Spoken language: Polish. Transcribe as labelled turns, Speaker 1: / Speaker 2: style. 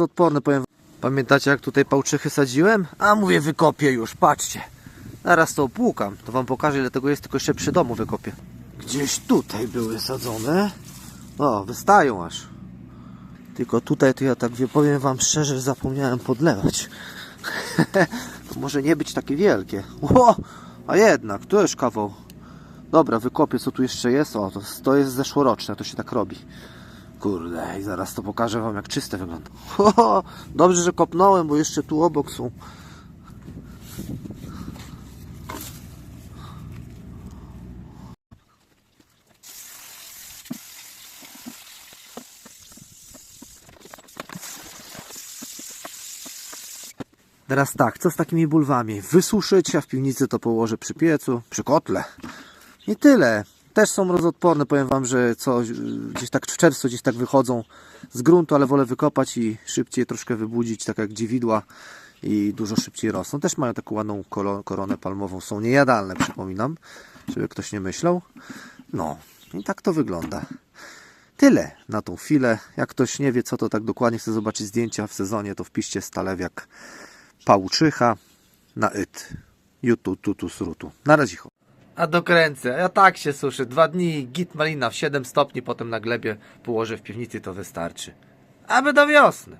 Speaker 1: odporny, powiem. Pamiętacie jak tutaj pałczychy sadziłem? A mówię, wykopię już, patrzcie. Zaraz to opłukam, to wam pokażę ile tego jest, tylko jeszcze przy domu wykopię. Gdzieś tutaj były sadzone. O, wystają aż. Tylko tutaj to ja tak wie, powiem wam szczerze, zapomniałem podlewać. to może nie być takie wielkie. Ło, a jednak, to już kawał. Dobra, wykopię co tu jeszcze jest. O, to, to jest zeszłoroczne, to się tak robi. Kurde, i zaraz to pokażę wam jak czyste wygląda. Ho, dobrze, że kopnąłem, bo jeszcze tu obok są. Teraz tak, co z takimi bulwami? Wysuszyć, a w piwnicy to położę przy piecu, przy kotle. I tyle. Też są mrozodporne, powiem wam, że co gdzieś tak w czerwcu gdzieś tak wychodzą z gruntu, ale wolę wykopać i szybciej troszkę wybudzić, tak jak dziwidła i dużo szybciej rosną. Też mają taką ładną koronę palmową, są niejadalne, przypominam, żeby ktoś nie myślał. No, i tak to wygląda. Tyle na tą chwilę. Jak ktoś nie wie, co to tak dokładnie chce zobaczyć zdjęcia w sezonie, to wpiszcie stalewiak pałczycha na it. Jutu, tutu, srutu. Na razie. A dokręcę. A tak się suszy. Dwa dni git malina w 7 stopni, potem na glebie położę w piwnicy, to wystarczy. Aby do wiosny.